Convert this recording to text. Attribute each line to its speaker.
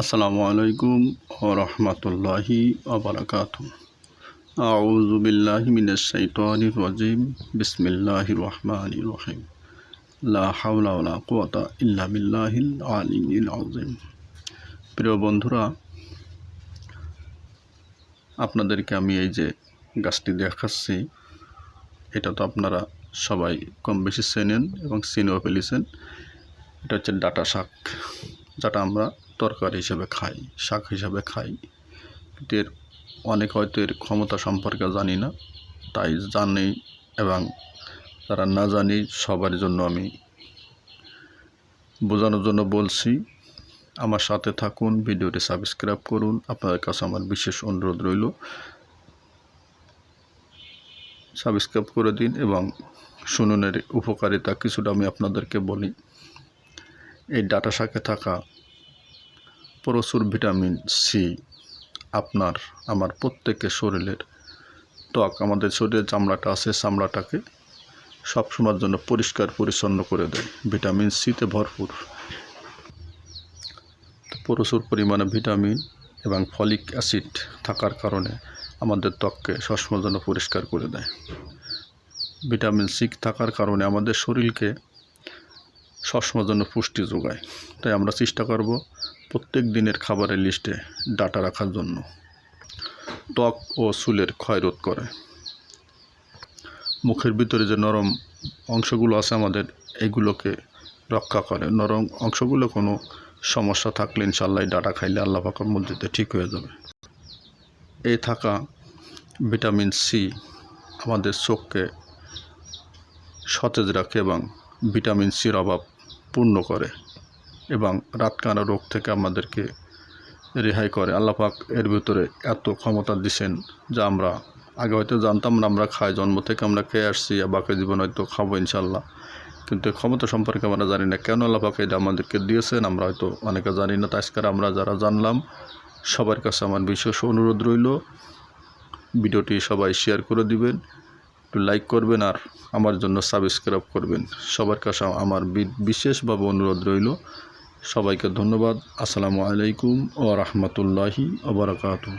Speaker 1: আসসালামু আলাইকুম ও রহমতুল্লাহি ওবরাকাত আউযু বিল্লাহি মিনাশ শাইতানির রাজিম। বিসমিল্লাহির রহমানির রহিম। লা হাওলা ওয়ালা কুওয়াতা ইল্লা বিল্লাহিল আলিয়্যিল আযীম। প্রিয় বন্ধুরা, আপনাদেরকে আমি এই যে গাছটি দেখাচ্ছি, এটা তো আপনারা সবাই কম বেশি চেনেন এবং চিনেও ফেলেছেন। এটা হচ্ছে ডাটা শাক, যেটা আমরা তরকারি হিসেবে খাই, শাক হিসাবে খাই। কিন্তু এর অনেক হয়তো এর ক্ষমতা সম্পর্কে জানি না, তাই জানি এবং যারা না জানি সবার জন্য আমি বোঝানোর জন্য বলছি। আমার সাথে থাকুন, ভিডিওটি সাবস্ক্রাইব করুন, আপনাদের কাছে আমার বিশেষ অনুরোধ রইল। সাবস্ক্রাইব করে দিন এবং শুনুনের উপকারিতা কিছুটা আমি আপনাদেরকে বলি। এই ডাটা শাকে থাকা প্রচুর ভিটামিন সি আপনার, আমার প্রত্যেকের শরীরের। ত্বক, আমাদের শরীরের চামড়াটা আছে, চামড়াটাকে সবসময়ের জন্য পরিষ্কার, পরিচ্ছন্ন করে দেয়। ভিটামিন সিতে ভরপুর। প্রচুর পরিমাণে ভিটামিন এবং ফলিক অ্যাসিড থাকার কারণে আমাদের ত্বককে সবসময়ের জন্য পরিষ্কার করে দেয়। ভিটামিন সি থাকার কারণে আমাদের শরীরকে সবসময়ের জন্য পুষ্টি যোগায়। তাই আমরা চেষ্টা করব প্রত্যেক দিনের খাবারের লিস্টে ডাটা রাখার জন্য ত্বক ও চুলের ক্ষয়রোধ করে। মুখের ভিতরে যে নরম অংশগুলো আছে আমাদের, এগুলোকে রক্ষা করে। নরম অংশগুলো কোনো সমস্যা থাকলে ইনশাল্লাহ ডাটা খাইলে আল্লাহ পাকের মধ্যে ঠিক হয়ে যাবে। এই থাকা ভিটামিন সি আমাদের চোখকে সতেজ রাখে এবং ভিটামিন সির অভাব পূর্ণ করে। এবং রাতকানা রোগ থেকে আমাদেরকে রেহাই করে। আল্লাপাক এর ভিতরে এত ক্ষমতা দিছেন যা আমরা, আগে হয়তো জানতাম না আমরা খাই, জন্ম থেকে আমরা খেয়ে আসছি, আর বাকি জীবন হয়তো খাব ইনশাল্লাহ কিন্তু ক্ষমতা সম্পর্কে আমরা জানি না। কেন আল্লাপাক এটা আমাদেরকে দিয়েছেন আমরা হয়তো অনেকে জানি না তাই আমরা যারা জানলাম, সবার কাছে আমার বিশেষ অনুরোধ রইল, ভিডিওটি সবাই শেয়ার করে দিবেন, একটু লাইক করবেন আর আমার জন্য সাবস্ক্রাইব করবেন। সবার কাছে আমার বিশেষভাবে অনুরোধ রইল। সবাইকে ধন্যবাদ। আসসালামু আলাইকুম ও রহমতুল্লাহি ওবরাকাতু